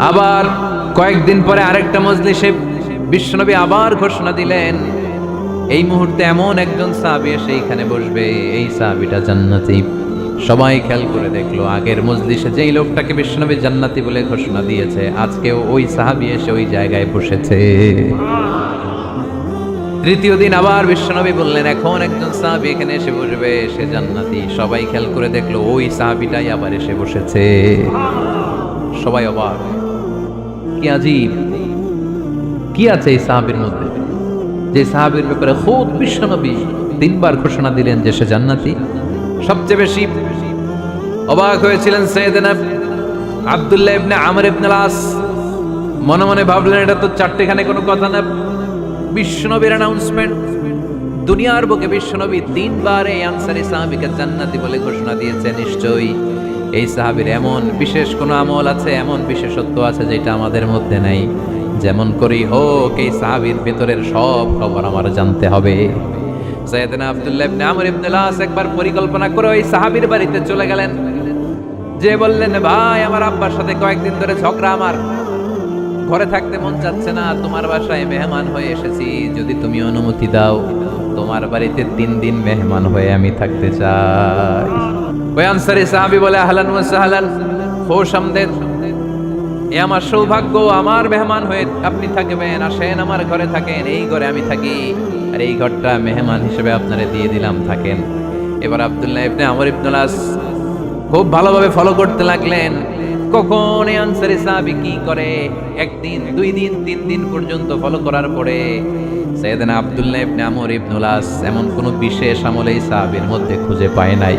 আবার কয়েকদিন পরে আরেকটা মজলিসে বিশ্বনবী আবার ঘোষণা দিলেন, এই মুহূর্তে এমন একজন সাহাবী এসে এইখানে বসবে, এই সাহাবিটা জান্নাতি। সবাই খেয়াল করে দেখল, আগের মজলিসে যেই লোকটাকে বিশ্বনবী জান্নাতি বলে ঘোষণা দিয়েছে, আজকেও ওই সাহাবী এসে ওই জায়গায় বসেছে। তৃতীয় দিন আবার বিশ্বনবী বললেন, এখন একজন সাহাবী এখানে এসে বসবে, সে জান্নাতি। সবাই খেয়াল করে দেখল, ওই সাহাবিটাই আবার এসে বসেছে। সবাই অবাক। কি আজীব কি আছে এই সাহাবীর মধ্যে? যে সাহাবীর ব্যাপারে বিশ্বনবী তিনবার ঘোষণা দিলেন যে সে জান্নাতি। সবচেয়ে বেশি অবাক হয়েছিলেন আব্দুল্লাহ ইবনে আমর ইবনে মনে মনে ভাবলেন, এটা তো চারটেখানে কোনো কথা না। বিশ্বনবীর অ্যানাউন্সমেন্ট দুনিয়ার বুকে বিশ্বনবী তিনবার এই আনসারি সাহাবীকে জান্নাতি বলে ঘোষণা দিয়েছে, নিশ্চয়ই। এই সাহাবীর এমন বিশেষ কোনো আমল আছে, এমন বিশেষত্ব আছে যেটা আমাদের মধ্যে নাই? যেমন করেই হোক, এই সাহাবীর ভেতরের সব খবর আমার জানতে হবে। সৈয়দনা আব্দুল্লাহ ইবনে আমর ইবনে লাস একবার পরিকল্পনা করে ওই সাহাবীর বাড়িতে চলে গেলেন। যে বললেন, ভাই, আমার আব্বার সাথে কয়েকদিন ধরে ঝগড়া আমার। ঘরে থাকতে মন চাচ্ছে না, তোমার বাসায় মেহমান হয়ে এসেছি, যদি তুমি অনুমতি দাও, তোমার বাড়িতে তিন দিন মেহমান হয়ে আমি থাকতে চাই। ওই আনসারি সাহাবি বলে, আহলান ওয়া সাহলান, খোশ আমদেদ এ আমার সৌভাগ্য, আমার মেহমান হয়ে আপনি থাকবেন, আসেন আমার ঘরে থাকেন, এই ঘরে আমি থাকি। আর এই ঘরটা মেহমান হিসেবে আপনারে দিয়ে দিলাম, থাকেন। এবার আব্দুল্লাহ ইবনে আমর ইবনুল আস খুব ভালোভাবে ফলো করতে লাগলেন। কখন এই আনসারি সাহাবি কি করে? একদিন, দুই দিন, তিন দিন পর্যন্ত ফলো করার পরে সৈয়দনা আব্দুল্লাহ ইবনে আমর ইবনুল আস এমন কোনো বিশেষ আমল এই সাহাবীর মধ্যে খুঁজে পায় নাই।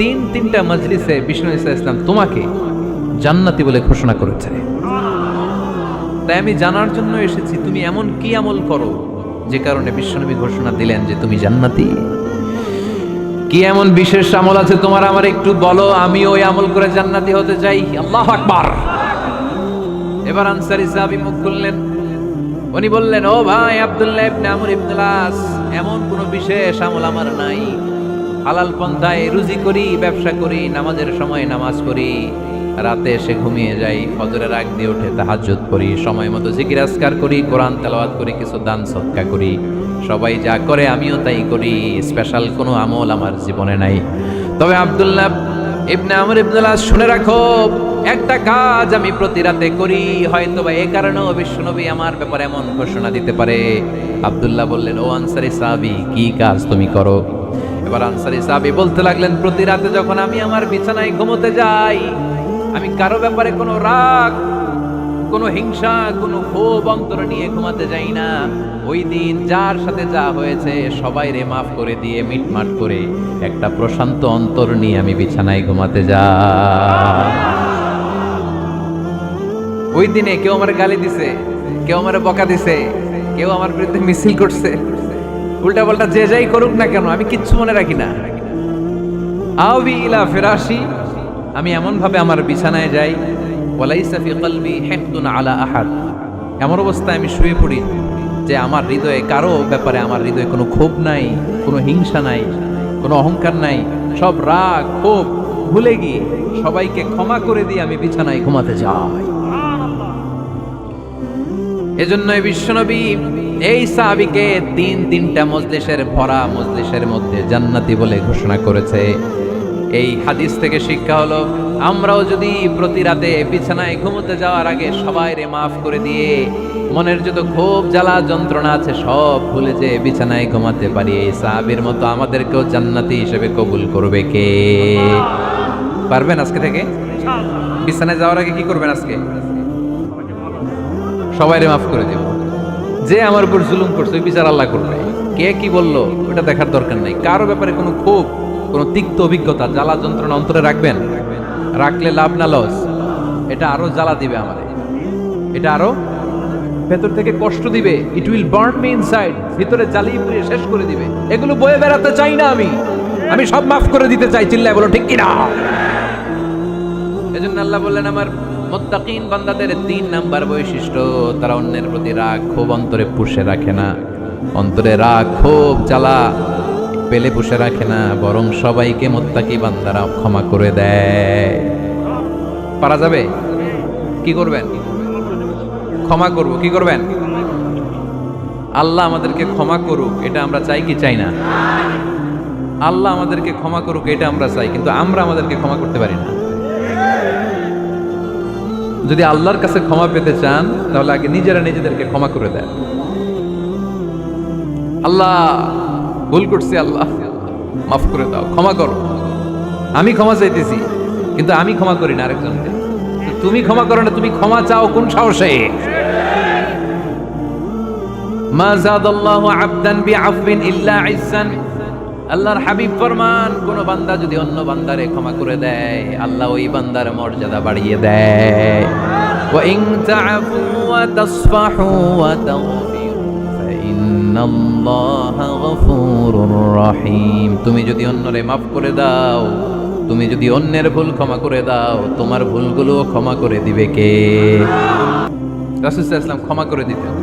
তিন তিনটা মজলিসে বিষ্ণু ইসা ইসলাম তোমাকে জান্নাতি বলে ঘোষণা করেছে। তাই আমি জানার জন্য এসেছি, তুমি এমন কি আমল করো যে কারণে বিশ্বনবী ঘোষণা দিলেন যে তুমি জান্নাতি? কি এমন বিশেষ আমল আছে তোমার? আমার একটু বলো, আমি ওই আমল করে জান্নাতি হতে চাই। আল্লাহ আকবার। এবার আনসারি সাহাবী মুখ খুললেন। উনি বললেন, ও ভাই আব্দুল্লাহ ইবনে আমর ইবনুল আস এমন কোনো বিশেষ আমল আমার নাই। হালাল পন্থায় রুজি করি, ব্যবসা করি, নামাজের সময় নামাজ করি রাতে এসে ঘুমিয়ে যাই, ফজরের আগ দিয়ে উঠে তাহাজ্জুদ করি সময় মতো জিকির আজকার করি, কোরআন তেলাওয়াত করি, কিছু দান সৎকা করি। সবাই যা করে আমিও তাই করি স্পেশাল কোনো আমল আমার জীবনে নাই। তবে আব্দুল্লাহ ইবনে আমর ইবনুল্লাহ শুনে রাখো, একটা কাজ আমি প্রতি রাতে করি হয়তো বা এ কারণেও বিশ্বনবী আমার ব্যাপারে এমন ঘোষণা দিতে পারে। আব্দুল্লাহ বললেন, ও আনসারি সাহাবি, কি কাজ তুমি করো? এবার আনসারি সাহাবি বলতে লাগলেন, প্রতি রাতে যখন আমি আমার বিছানায় ঘুমোতে যাই, আমি কারও ব্যাপারে কোনো রাগ, কোনো হিংসা, কোনো ক্ষোভ অন্তর নিয়ে ঘুমাতে যাই না। ওই দিন যার সাথে যা হয়েছে, সবাই রে মাফ করে দিয়ে মিটমাট করে একটা প্রশান্ত অন্তর নিয়ে আমি বিছানায় ঘুমাতে যাই। ওই দিনে কেউ আমার গালি দিছে, কেউ আমার বকা দিছে, কেউ আমার বিরুদ্ধে মিছিল করছে। উল্টা পাল্টা যে যাই করুক না কেন, আমি কিচ্ছু মনে রাখি না। আবি ইলা ফেরাসি আমি এমন ভাবে আমার বিছানায় যাই, ওয়ালাইসা ফি কলবি হিকদুন আলা আহাদ। এমন অবস্থায় আমি শুয়ে পড়ি যে আমার হৃদয়ে কারও ব্যাপারে আমার হৃদয়ে কোনো ক্ষোভ নাই, কোনো হিংসা নাই, কোনো অহংকার নাই, সব রাগ, ক্ষোভ ভুলে গিয়ে সবাইকে ক্ষমা করে দিয়ে আমি বিছানায় ঘুমাতে যাই। এজন্য এই বিশ্বনবী এই সাহাবিকে তিন তিনটা মজলিসের ভরা মজলিসের মধ্যে জান্নাতি বলে ঘোষণা করেছে। এই হাদিস থেকে শিক্ষা হলো আমরাও যদি প্রতি রাতে বিছানায় ঘুমোতে যাওয়ার আগে সবাই রে মাফ করে দিয়ে মনের যত ক্ষোভ জ্বালা যন্ত্রণা আছে সব ভুলে যে বিছানায় ঘুমাতে পারি। এই সাহাবির মতো আমাদেরকেও জান্নাতি হিসেবে কবুল করবে কে? পারবেন আজকে থেকে? বিছানায় যাওয়ার আগে কি করবেন আজকে? সবাইরে মাফ করে দেব যে আমার উপর জুলুম করছে, ওই বিচার আল্লাহ করবে। কে কি বলল, ওটা দেখার দরকার নাই। কারও ব্যাপারে কোনো ক্ষোভ, কোনো তিক্ত অভিজ্ঞতা, জ্বালা যন্ত্রণা অন্তরে রাখবেন। রাখলে লাভ না লস। এটা আরও জ্বালা দিবে আমাদের। এটা আরও ভেতর থেকে কষ্ট দিবে। It will burn me inside ভিতরে জ্বালিয়ে পুড়িয়ে শেষ করে দিবে। এগুলো বয়ে বেড়াতে চাই না আমি। আমি সব মাফ করে দিতে চাই। চিল্লায় বলো, ঠিক কিনা? এজন্য আল্লাহ বললেন, আমার মোত্তাকিন বান্দাদের তিন নাম্বার বৈশিষ্ট্য, তারা অন্যের প্রতি রাগ ক্ষোভ অন্তরে পুষে রাখে না। অন্তরে রাগ ক্ষোভ জ্বালা, পেলে পুষে রাখে না, বরং সবাইকে মোত্তাকি বান্দারা ক্ষমা করে দেয়। পারা যাবে? কি করবেন? ক্ষমা করব, কি করবেন? আল্লাহ আমাদেরকে ক্ষমা করুক, এটা আমরা চাই কি চাই না? আল্লাহ আমাদেরকে ক্ষমা করুক, এটা আমরা চাই, কিন্তু আমরা আমাদেরকে ক্ষমা করতে পারি না। যদি আল্লাহর কাছে ক্ষমা পেতে চান, তাহলে আগে নিজেরা নিজেদেরকে ক্ষমা করে দেন। আল্লাহ, ভুল করছি আল্লাহ, মাফ করে দাও, ক্ষমা করো। আমি ক্ষমা চাইতেছি, কিন্তু আমি ক্ষমা করি না আরেকজনকে। তুমি ক্ষমা করো না, তুমি ক্ষমা চাও, কোন সাহসে? মা জাদাল্লাহু আবদান বিআফবিন ইল্লা ইজ্জান। আল্লাহর হাবিব ফরমান, কোন বান্দা যদি অন্য বান্দারে ক্ষমা করে দেয়, আল্লাহ ওই বান্দার মর্যাদা বাড়িয়ে দেয়। তুমি যদি অন্যরে মাফ করে দাও, তুমি যদি অন্যের ভুল ক্ষমা করে দাও, তোমার ভুলগুলো ক্ষমা করে দিবে কে? রাসূল ওয়াসাল্লাম ক্ষমা করে দিতেন।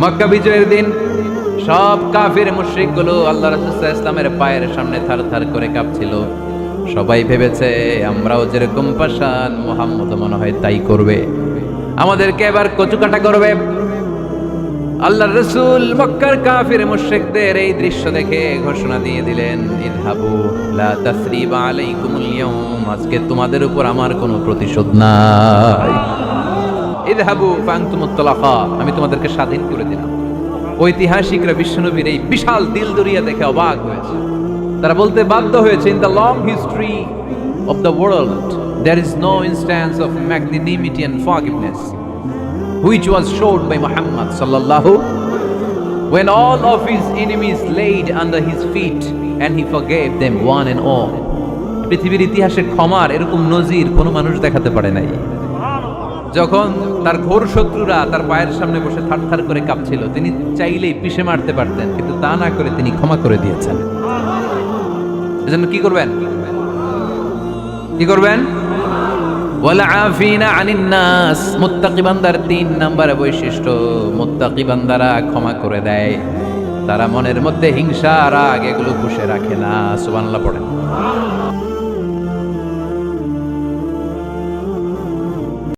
মক্কা বিজয়ের দিন সব কাফির মুশরিকগুলো আল্লাহ রাসূল ইসলামের পায়ের সামনে থার থার করে কাঁপছিল। সবাই ভেবেছে, আমরাও যেরকম পাশান মোহাম্মদ মনে হয় তাই করবে। আমাদেরকে এবার কচুকাটা করবে। আল্লাহ রসুল মক্কার কাফির মুশরিকদের এই দৃশ্য দেখে ঘোষণা দিয়ে দিলেন আজকে তোমাদের উপর আমার কোনো প্রতিশোধ নাই। ইদহাবু ফাংতুমুত আমি তোমাদেরকে স্বাধীন করে দিলাম। ঐতিহাসিকরা বিশ্বনবীর এই বিশাল দিল দরিয়া দেখে অবাক হয়েছে। তারা বলতে বাধ্য হয়েছে in the long history of the world there is no instance of magnanimity and forgiveness which was shown by Muhammad sallallahu when all of his enemies laid under his feet and he forgave them one and all. পৃথিবীর ইতিহাসে ক্ষমার এরকম নজির কোনো মানুষ দেখাতে পারে নাই। যখন তার ঘোর শত্রুরা তার পায়ের সামনে বসে থারথার করে কাঁপছিল, তিনি চাইলেই পিষে মারতে পারতেন, কিন্তু তা না করে তিনি ক্ষমা করে দিয়েছেন। এজন্য কি করবেন? কি করবেন? তিন নাম্বার বৈশিষ্ট্য মুত্তাকি বান্দারা ক্ষমা করে দেয়। তারা মনের মধ্যে হিংসা রাগ এগুলো পুষে রাখে না, সুবহানাল্লাহ পড়েন।